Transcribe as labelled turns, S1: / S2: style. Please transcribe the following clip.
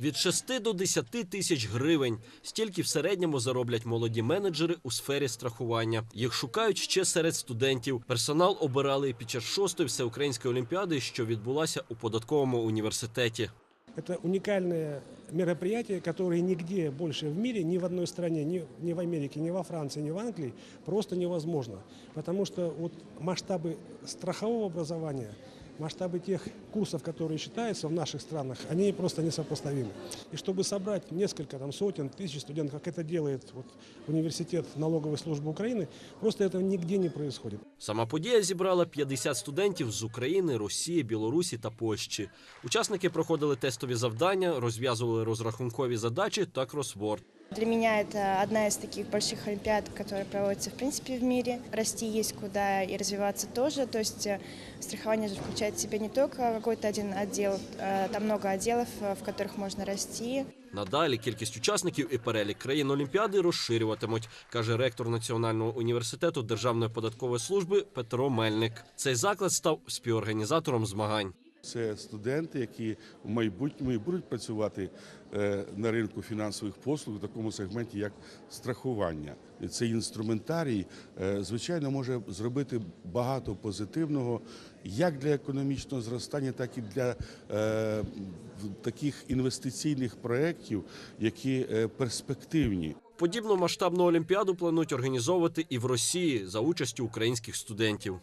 S1: Від 6 до 10 тисяч гривень. Стільки в середньому зароблять молоді менеджери у сфері страхування. Їх шукають ще серед студентів. Персонал обирали під час шостої всеукраїнської олімпіади, що відбулася у податковому університеті.
S2: Это уникальное мероприятие, которое нигде больше в мире, ни в одной стране, ни, ни в Америке, ни во Франции, ни в Англии просто невозможно. Потому что вот масштабы страхового образования, масштабы тех курсов, которые считаются в наших странах, они просто несопоставимы. И чтобы собрать несколько там, сотен, тысяч студентов, как это делает вот, университет налоговой службы Украины, просто этого нигде не происходит.
S1: Сама подія зібрала 50 студентів з України, Росії, Білорусі та Польщі. Учасники проходили тестові завдання, розв'язували розрахункові задачі та кросворд.
S3: Для меня это одна из таких больших олимпиад, которая проводится в принципе в мире. Расти есть куда и развиваться тоже. То есть э, страхование же включает в себя не только какой-то один отдел, э, там много отделов, э, в которых можно расти.
S1: Надалі кількість учасників і перелік країн Олімпіади розширюватимуть, каже ректор Національного університету Державної податкової служби Петро Мельник. Цей заклад став співорганізатором змагань.
S4: Це студенти, які в майбутньому і будуть працювати е, на ринку фінансових послуг в такому сегменті, як страхування. Цей інструментарій, е, звичайно, може зробити багато позитивного як для економічного зростання, так і для е, таких інвестиційних проєктів, які перспективні.
S1: Подібну масштабну олімпіаду планують організовувати і в Росії за участю українських студентів.